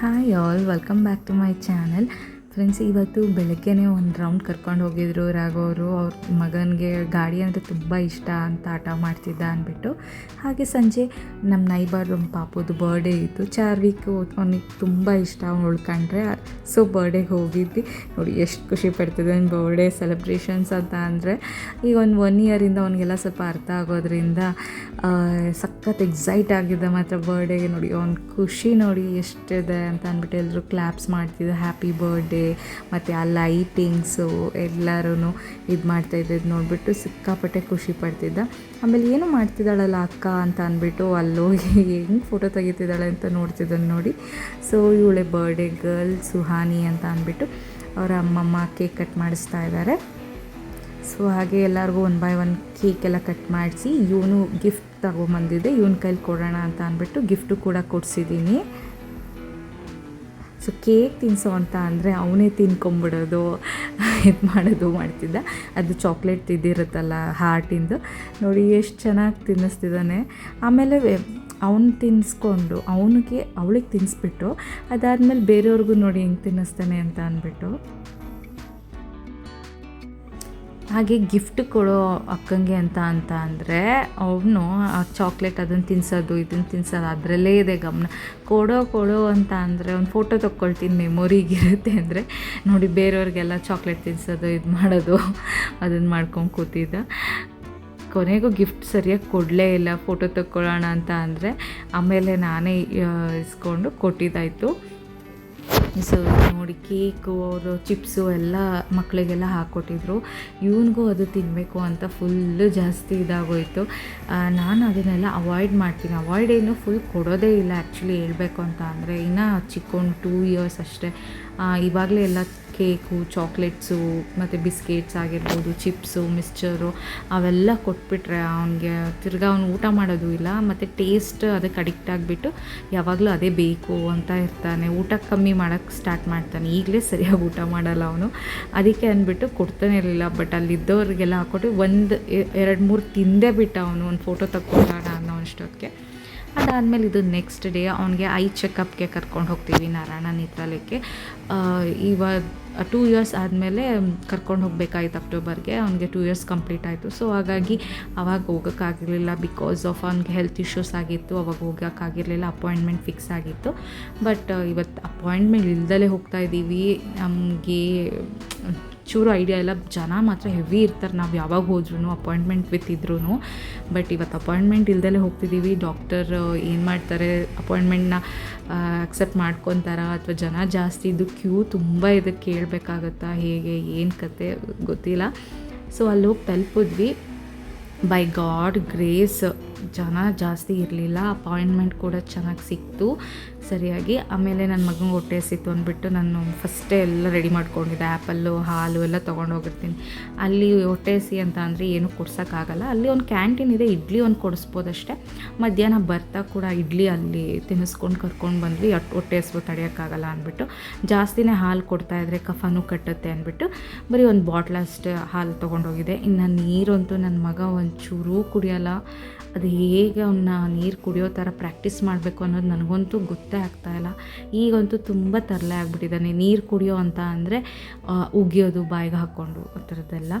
Hi all, welcome back to my channel. Friends ಇವತ್ತು ಬೆಳಗ್ಗೆ ಒಂದು ರೌಂಡ್ ಕರ್ಕೊಂಡು ಹೋಗಿದ್ರು ರಾಘವರು ಅವ್ರ. ಮಗನಿಗೆ ಗಾಡಿ ಅಂದರೆ ತುಂಬ ಇಷ್ಟ ಅಂತ ಆಟ ಮಾಡ್ತಿದ್ದ ಅಂದ್ಬಿಟ್ಟು. ಹಾಗೆ ಸಂಜೆ ನಮ್ಮ ನೈಬರ್ ಒಂದು ಪಾಪುದು ಬರ್ಡೇ ಇತ್ತು. ಚಾರ್ ವೀಕ್ ಅವನಿಗೆ ತುಂಬ ಇಷ್ಟ ಅವ್ನು ಉಳ್ಕೊಂಡ್ರೆ ಸೊ ಬರ್ಡೇಗೆ ಹೋಗಿದ್ವಿ. ನೋಡಿ, ಎಷ್ಟು ಖುಷಿ ಪಡ್ತಿದ್ದೆ ಅವ್ನು ಬರ್ಡೇ ಸೆಲೆಬ್ರೇಷನ್ಸ್ ಅಂತ ಅಂದರೆ. ಈಗ ಒಂದು ಒನ್ ಇಯರಿಂದ ಅವನಿಗೆಲ್ಲ ಸ್ವಲ್ಪ ಅರ್ಥ ಆಗೋದ್ರಿಂದ ಸಖತ್ ಎಕ್ಸೈಟ್ ಆಗಿದ್ದ ಮಾತ್ರ ಬರ್ಡೇಗೆ ನೋಡಿ. ಅವ್ನ ಖುಷಿ ನೋಡಿ ಎಷ್ಟಿದೆ ಅಂತ ಅಂದ್ಬಿಟ್ಟು ಎಲ್ಲರೂ ಕ್ಲಾಪ್ಸ್ ಮಾಡ್ತಿದ್ದೆ ಹ್ಯಾಪಿ ಬರ್ಡೇ ಮತ್ತು ಆ ಲೈಟಿಂಗ್ಸು ಎಲ್ಲರೂ ಇದು ಮಾಡ್ತಾಯಿದ್ದು ನೋಡಿಬಿಟ್ಟು ಸಿಕ್ಕಾಪಟ್ಟೆ ಖುಷಿ ಪಡ್ತಿದ್ದ. ಆಮೇಲೆ ಏನು ಮಾಡ್ತಿದ್ದಾಳಲ್ಲ ಅಕ್ಕ ಅಂತ ಅಂದ್ಬಿಟ್ಟು ಅಲ್ಲೋಗಿ ಹೆಂಗೆ ಫೋಟೋ ತೆಗಿತಿದ್ದಾಳೆ ಅಂತ ನೋಡ್ತಿದ್ದಾನೆ ನೋಡಿ. ಸೊ ಇವಳೆ ಬರ್ಡೇ ಗರ್ಲ್ ಸುಹಾನಿ ಅಂತ ಅಂದ್ಬಿಟ್ಟು ಅವರ ಅಮ್ಮಮ್ಮ ಕೇಕ್ ಕಟ್ ಮಾಡಿಸ್ತಾ ಇದ್ದಾರೆ ಸೊ ಹಾಗೆ ಎಲ್ಲರಿಗೂ ಒನ್ ಬೈ ಒನ್ ಕೇಕ್ ಎಲ್ಲ ಕಟ್ ಮಾಡಿಸಿ ಇವನು ಗಿಫ್ಟ್ ತಗೊಂಬಂದಿದ್ದೆ. ಇವನ ಕೈಲಿ ಕೊಡೋಣ ಅಂತ ಅಂದ್ಬಿಟ್ಟು ಗಿಫ್ಟು ಕೂಡ ಕೊಡಿಸಿದ್ದೀನಿ. ಸೊ ಕೇಕ್ ತಿನ್ಸೋ ಅಂತ ಅಂದರೆ ಅವನೇ ತಿನ್ಕೊಂಬಿಡೋದು, ಇದು ಮಾಡೋದು ಮಾಡ್ತಿದ್ದ. ಅದು ಚಾಕ್ಲೇಟ್ ತಿದ್ದಿರುತ್ತಲ್ಲ ಹಾರ್ಟಿಂದು ನೋಡಿ ಎಷ್ಟು ಚೆನ್ನಾಗಿ ತಿನ್ನಿಸ್ತಿದ್ದಾನೆ. ಆಮೇಲೆ ಅವನು ತಿನ್ನಿಸ್ಕೊಂಡು ಅವನಿಗೆ, ಅವಳಿಗೆ ತಿನ್ನಿಸ್ಬಿಟ್ಟು ಅದಾದಮೇಲೆ ಬೇರೆಯವ್ರಿಗೂ ನೋಡಿ ಹೆಂಗೆ ತಿನ್ನಿಸ್ತಾನೆ ಅಂತ ಅಂದ್ಬಿಟ್ಟು. ಹಾಗೆ ಗಿಫ್ಟ್ ಕೊಡೋ ಅಕ್ಕಂಗೆ ಅಂತ ಅಂತ ಅಂದರೆ ಅವನು ಆ ಚಾಕ್ಲೇಟ್ ಅದನ್ನು ತಿನ್ಸೋದು ಇದನ್ನು ತಿನ್ಸೋದು, ಅದರಲ್ಲೇ ಇದೆ ಗಮನ. ಕೊಡೋ ಕೊಡೋ ಅಂತ ಅಂದರೆ ಒಂದು ಫೋಟೋ ತೊಗೊಳ್ತೀನಿ ಮೆಮೊರಿಗಿರುತ್ತೆ ಅಂದರೆ ನೋಡಿ ಬೇರೆಯವ್ರಿಗೆಲ್ಲ ಚಾಕ್ಲೇಟ್ ತಿನ್ಸೋದು, ಇದು ಮಾಡೋದು ಅದನ್ನು ಮಾಡ್ಕೊಂಡು ಕೂತಿದ್ದ. ಕೊನೆಗೂ ಗಿಫ್ಟ್ ಸರಿಯಾಗಿ ಕೊಡಲೇ ಇಲ್ಲ ಫೋಟೋ ತಕ್ಕೊಳ್ಳೋಣ ಅಂತ ಅಂದರೆ ಆಮೇಲೆ ನಾನೇ ಇಸ್ಕೊಂಡು ಕೊಟ್ಟಿದ್ದಾಯಿತು. ಸೊ ನೋಡಿ ಕೇಕು ಅವರು ಚಿಪ್ಸು ಎಲ್ಲ ಮಕ್ಕಳಿಗೆಲ್ಲ ಹಾಕ್ಕೊಟ್ಟಿದ್ರು ಇವನಿಗೂ ಅದು ತಿನ್ನಬೇಕು ಅಂತ ಫುಲ್ಲು ಜಾಸ್ತಿ ಇದಾಗೋಯಿತು. ನಾನು ಅದನ್ನೆಲ್ಲ ಅವಾಯ್ಡ್ ಮಾಡ್ತೀನಿ. ಅವಾಯ್ಡ್ ಏನು ಫುಲ್ ಕೊಡೋದೇ ಇಲ್ಲ ಆ್ಯಕ್ಚುಲಿ ಹೇಳಬೇಕು ಅಂತ. ಅಂದರೆ ಇನ್ನೂ ಚಿಕ್ಕೊಂಡು ಟೂ ಇಯರ್ಸ್ ಅಷ್ಟೇ. ಇವಾಗಲೇ ಎಲ್ಲ ಕೇಕು, ಚಾಕ್ಲೇಟ್ಸು, ಮತ್ತು ಬಿಸ್ಕೆಟ್ಸ್ ಆಗಿರ್ಬೋದು, ಚಿಪ್ಸು, ಮಿಕ್ಸ್ಚರು ಅವೆಲ್ಲ ಕೊಟ್ಬಿಟ್ರೆ ಅವನಿಗೆ ತಿರ್ಗಾ ಅವನು ಊಟ ಮಾಡೋದು ಇಲ್ಲ, ಮತ್ತು ಟೇಸ್ಟ್ ಅದಕ್ಕೆ ಅಡಿಕ್ಟ್ ಆಗಿಬಿಟ್ಟು ಯಾವಾಗಲೂ ಅದೇ ಬೇಕು ಅಂತ ಇರ್ತಾನೆ. ಊಟ ಕಮ್ಮಿ ಮಾಡೋಕ್ಕೆ ಸ್ಟಾರ್ಟ್ ಮಾಡ್ತಾನೆ. ಈಗಲೇ ಸರಿಯಾಗಿ ಊಟ ಮಾಡಲ್ಲ ಅವನು. ಅದಕ್ಕೆ ಅಂದ್ಬಿಟ್ಟು ಕೊಡ್ತಾನೆ ಇರಲಿಲ್ಲ ಬಟ್ ಅಲ್ಲಿದ್ದವ್ರಿಗೆಲ್ಲ ಹಾಕ್ಕೊಟ್ಟು ಒಂದು ಎರಡು, ಮೂರು ತಿಂದೇ ಬಿಟ್ಟ ಅವನು. ಒಂದು ಫೋಟೋ ತಗೊಂಡಾಣ ಅನ್ನೋ ಅಷ್ಟೊತ್ತಿಗೆ. ಅದಾದಮೇಲೆ ಇದು ನೆಕ್ಸ್ಟ್ ಡೇ ಅವನಿಗೆ ಐ ಚೆಕಪ್ಗೆ ಕರ್ಕೊಂಡು ಹೋಗ್ತೀವಿ ನಾರಾಯಣ ನೇತ್ರಾಲಯಕ್ಕೆ. ಇವಾಗ ಟೂ ಇಯರ್ಸ್ ಆದಮೇಲೆ ಕರ್ಕೊಂಡು ಹೋಗಬೇಕಾಯ್ತು ಅಕ್ಟೋಬರ್ಗೆ ಅವ್ನಿಗೆ ಟೂ ಇಯರ್ಸ್ ಕಂಪ್ಲೀಟ್ ಆಯಿತು. ಸೊ ಹಾಗಾಗಿ ಅವಾಗ ಹೋಗೋಕ್ಕಾಗಿರಲಿಲ್ಲ ಬಿಕಾಸ್ ಆಫ್ ಅವ್ನಿಗೆ ಹೆಲ್ತ್ ಇಶ್ಯೂಸ್ ಆಗಿತ್ತು. ಅವಾಗ ಹೋಗೋಕ್ಕಾಗಿರಲಿಲ್ಲ ಅಪಾಯಿಂಟ್ಮೆಂಟ್ ಫಿಕ್ಸ್ ಆಗಿತ್ತು. ಬಟ್ ಇವತ್ತು ಅಪಾಯಿಂಟ್ಮೆಂಟ್ ಇಲ್ದಲೇ ಹೋಗ್ತಾ ಇದ್ದೀವಿ ನಮಗೆ ಚೂರು ಐಡಿಯಾ ಇಲ್ಲ ಜನ ಮಾತ್ರ ಹೆವಿ ಇರ್ತಾರೆ. ನಾವು ಯಾವಾಗ ಹೋದ್ರೂ ಅಪಾಯಿಂಟ್ಮೆಂಟ್ ವಿತ್ ಇದ್ರೂ ಬಟ್ ಇವತ್ತು ಅಪಾಯಿಂಟ್ಮೆಂಟ್ ಇಲ್ದಲೇ ಹೋಗ್ತಿದ್ದೀವಿ ಡಾಕ್ಟರ್ ಏನು ಮಾಡ್ತಾರೆ? ಅಪಾಯಿಂಟ್ಮೆಂಟ್ನ ಅಕ್ಸೆಪ್ಟ್ ಮಾಡ್ಕೊತಾರ? ಅಥವಾ ಜನ ಜಾಸ್ತಿ ಇದ್ದು ಕ್ಯೂ ತುಂಬ ಇದೆ. ಕೇಳಬೇಕಾಗತ್ತಾ? ಹೇಗೆ? ಏನು ಕತೆ? ಗೊತ್ತಿಲ್ಲ. ಸೊ ಅಲ್ಲಿ ಹೋಗಿ ತಲುಪಿದ್ವಿ. ಬೈ ಗಾಡ್ ಗ್ರೇಸ್ ಜನ ಜಾಸ್ತಿ ಇರಲಿಲ್ಲ. ಅಪಾಯಿಂಟ್ಮೆಂಟ್ ಕೂಡ ಚೆನ್ನಾಗಿ ಸಿಕ್ತು. ಸರಿಯಾಗಿ. ಆಮೇಲೆ ನನ್ನ ಮಗನಿಗೆ ಹೊಟ್ಟೆ ಹಸಿತ್ತು ಅಂದ್ಬಿಟ್ಟು ನಾನು ಫಸ್ಟೇ ಎಲ್ಲ ರೆಡಿ ಮಾಡ್ಕೊಂಡಿದ್ದೆ. ಆ್ಯಪಲ್ಲು ಹಾಲು ಎಲ್ಲ ತೊಗೊಂಡು ಹೋಗಿರ್ತೀನಿ. ಅಲ್ಲಿ ಹೊಟ್ಟೆ ಹಸಿ ಅಂತ ಅಂದರೆ ಏನೂ ಕೊಡ್ಸೋಕ್ಕಾಗಲ್ಲ ಅಲ್ಲಿ ಒಂದು ಕ್ಯಾಂಟೀನ್ ಇದೆ, ಇಡ್ಲಿ ಒಂದು ಕೊಡಿಸ್ಬೋದಷ್ಟೇ ಮಧ್ಯಾಹ್ನ ಬರ್ತಾ ಕೂಡ ಇಡ್ಲಿ ಅಲ್ಲಿ ತಿನ್ನಿಸ್ಕೊಂಡು ಕರ್ಕೊಂಡು ಬಂದ್ವಿ. ಅಟ್ ಹೊಟ್ಟೆ ಹಸಿವು ತಡೆಯೋಕ್ಕಾಗಲ್ಲ ಅಂದ್ಬಿಟ್ಟು. ಜಾಸ್ತಿನೇ ಹಾಲು ಕೊಡ್ತಾಯಿದ್ರೆ ಕಫಾನು ಕಟ್ಟುತ್ತೆ ಅಂದ್ಬಿಟ್ಟು ಬರೀ ಒಂದು ಬಾಟ್ಲಷ್ಟು ಹಾಲು ತೊಗೊಂಡೋಗಿದೆ ಇನ್ನು ನೀರಂತೂ ನನ್ನ ಮಗ ಒಂಚೂರೂ ಕುಡಿಯೋಲ್ಲ. ಅದು ಹೇಗೆ ಅವನ್ನ ನೀರು ಕುಡಿಯೋ ಥರ ಪ್ರಾಕ್ಟೀಸ್ ಮಾಡಬೇಕು ಅನ್ನೋದು ನನಗಂತೂ ಗೊತ್ತೇ ಆಗ್ತಾಯಿಲ್ಲ ಈಗಂತೂ ತುಂಬ ತರಲೆ ಆಗಿಬಿಟ್ಟಿದ್ದಾನೆ. ನೀರು ಕುಡಿಯೋ ಅಂತ ಅಂದರೆ ಉಗಿಯೋದು, ಬಾಯಿಗೆ ಹಾಕ್ಕೊಂಡು ಆ ಥರದ್ದೆಲ್ಲ.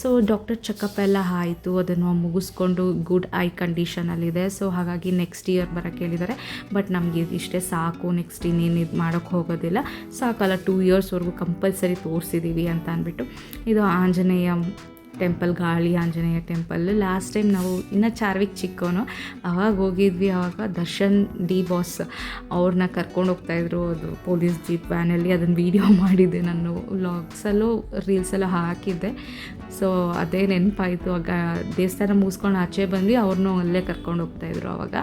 ಸೊ ಡಾಕ್ಟರ್ ಚೆಕಪ್ ಎಲ್ಲ ಆಯಿತು. ಅದನ್ನು ಮುಗಿಸ್ಕೊಂಡು ಗುಡ್ ಐ ಕಂಡೀಷನಲ್ಲಿದೆ ಸೊ ಹಾಗಾಗಿ ನೆಕ್ಸ್ಟ್ ಇಯರ್ ಬರೋಕ್ಕೆ ಹೇಳಿದ್ದಾರೆ. ಬಟ್ ನಮಗೆ ಇಷ್ಟೇ ಸಾಕು. ನೆಕ್ಸ್ಟ್ ಇನ್ನೇನು ಇದು ಮಾಡೋಕ್ಕೆ ಹೋಗೋದಿಲ್ಲ. ಸಾಕಲ್ಲ ಟೂ ಇಯರ್ಸ್ವರೆಗೂ ಕಂಪಲ್ಸರಿ ತೋರಿಸಿದ್ದೀವಿ ಅಂತ ಅಂದ್ಬಿಟ್ಟು. ಇದು ಆಂಜನೇಯ ಟೆಂಪಲ್, ಗಾಳಿ ಆಂಜನೇಯ ಟೆಂಪಲ್. ಲಾಸ್ಟ್ ಟೈಮ್ ನಾವು ಇನ್ನು ಚಾರ್ವಿಕ್ ಚಿಕ್ಕವನು ಅವಾಗ ಹೋಗಿದ್ವಿ ಆವಾಗ ದರ್ಶನ್ ಡಿ ಬಾಸ್ ಅವ್ರನ್ನ ಕರ್ಕೊಂಡು ಹೋಗ್ತಾಯಿದ್ರು ಅದು ಪೊಲೀಸ್ ಜೀಪ್ ವ್ಯಾನಲ್ಲಿ ಅದನ್ನು ವೀಡಿಯೋ ಮಾಡಿದ್ದೆ ನಾನು. ವ್ಲಾಗ್ಸಲ್ಲೂ ರೀಲ್ಸಲ್ಲೂ ಹಾಕಿದ್ದೆ. ಸೊ ಅದೇ ನೆನಪಾಯಿತು. ಆಗ ದೇವಸ್ಥಾನ ಮುಗಿಸ್ಕೊಂಡು ಆಚೆ ಬಂದು ಅವ್ರನ್ನೂ ಅಲ್ಲೇ ಕರ್ಕೊಂಡು ಹೋಗ್ತಾಯಿದ್ರು ಆವಾಗ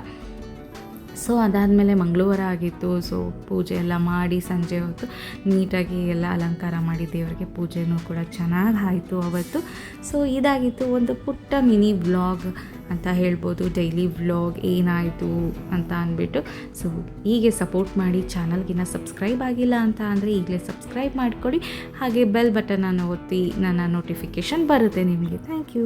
ಸೊ ಅದಾದಮೇಲೆ ಮಂಗಳವಾರ ಆಗಿತ್ತು. ಸೊ ಪೂಜೆ ಎಲ್ಲ ಮಾಡಿ ಸಂಜೆ ಹೊತ್ತು ನೀಟಾಗಿ ಎಲ್ಲ ಅಲಂಕಾರ ಮಾಡಿ ದೇವರಿಗೆ ಪೂಜೆನೂ ಕೂಡ ಚೆನ್ನಾಗಿ ಆಯಿತು ಅವತ್ತು. ಸೊ ಇದಾಗಿತ್ತು ಒಂದು ಪುಟ್ಟ ಮಿನಿ ವ್ಲಾಗ್ ಅಂತ ಹೇಳ್ಬೋದು. ಡೈಲಿ ವ್ಲಾಗ್ ಏನಾಯಿತು ಅಂತ ಅಂದ್ಬಿಟ್ಟು. ಸೊ ಹೀಗೆ ಸಪೋರ್ಟ್ ಮಾಡಿ ಚಾನಲ್ಗಿನ್ನ ಸಬ್ಸ್ಕ್ರೈಬ್ ಆಗಿಲ್ಲ ಅಂತ ಅಂದರೆ ಈಗಲೇ ಸಬ್ಸ್ಕ್ರೈಬ್ ಮಾಡಿಕೊಡಿ. ಹಾಗೆ ಬೆಲ್ ಬಟನನ್ನು ಒತ್ತಿ ನನ್ನ ನೋಟಿಫಿಕೇಷನ್ ಬರುತ್ತೆ ನಿಮಗೆ. Thank you.